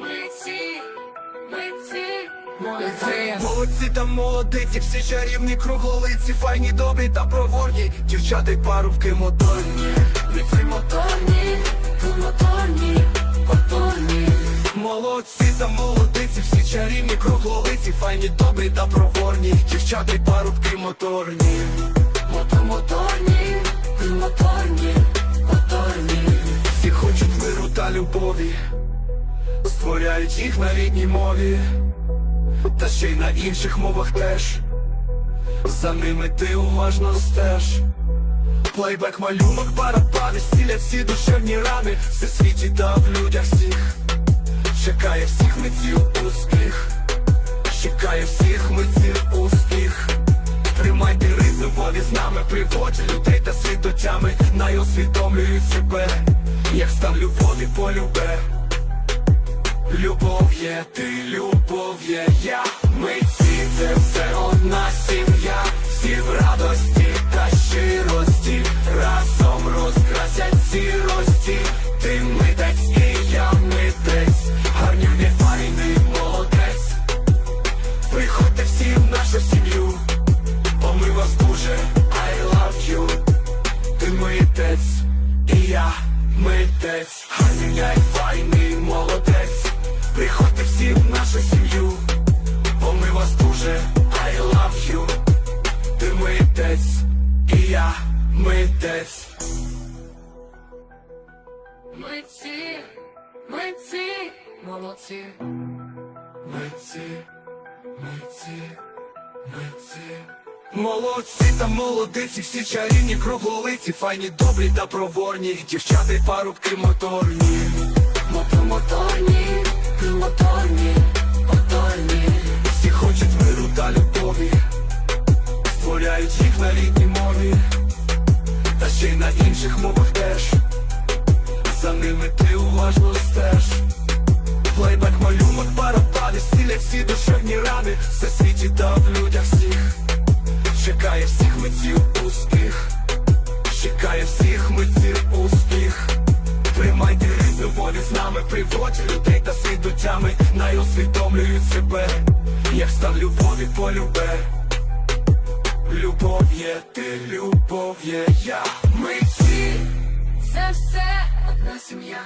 Митці, митці, молодці. Молодці та молодиці, всі чарівні круглолиці, файні, добрі та проворні, дівчата й парубки моторні. Митці моторні, моторні, моторні. Молодці та молодиці, всі чарівні круглолиці, файні, добрі та проворні, дівчата й парубки моторні. Тут моторні, та створяють їх на рідній мові, та ще й на інших мовах теж. За ними ти уважно стеж. Плейбек, малюнок, барабани, стілять всі душевні рани, все світі та в людях всіх. Чекає всіх митців успіх, чекає всіх митців успіх. Тримайте ритм любові з нами, приводь людей до тями, най себе, як став любові полюбе. Любов є, ти любов є, я. Митці, це все одна сім'я, всі в митець, гарний я й файний молодець. Приходьте всі в нашу сім'ю, бо ми вас дуже I love you Ти митець, і я митець. Митці, митці, молодці. Митці, митці, митці. Молодці та молодиці, всі чарівні круглолиці, файні, добрі та проворні, дівчата й парубки моторні. Мотомоторні, моторні, моторні. Всі хочуть миру та любові, створяють їх на рідній мові, та ще й на інших мовах теж. За ними ти уважно стеж. Плейбек, малюнок, барабани, стілять всі душевні рани, все світі та в людях. Чекає всіх митців успіх, чекає всіх митців успіх. Тримайте ритм любові з нами, приводь людей та світ до тями, най усвідомлюють себе, як стан любові полюбе. Любов є, ти любов є, я митці. Це все одна сім'я.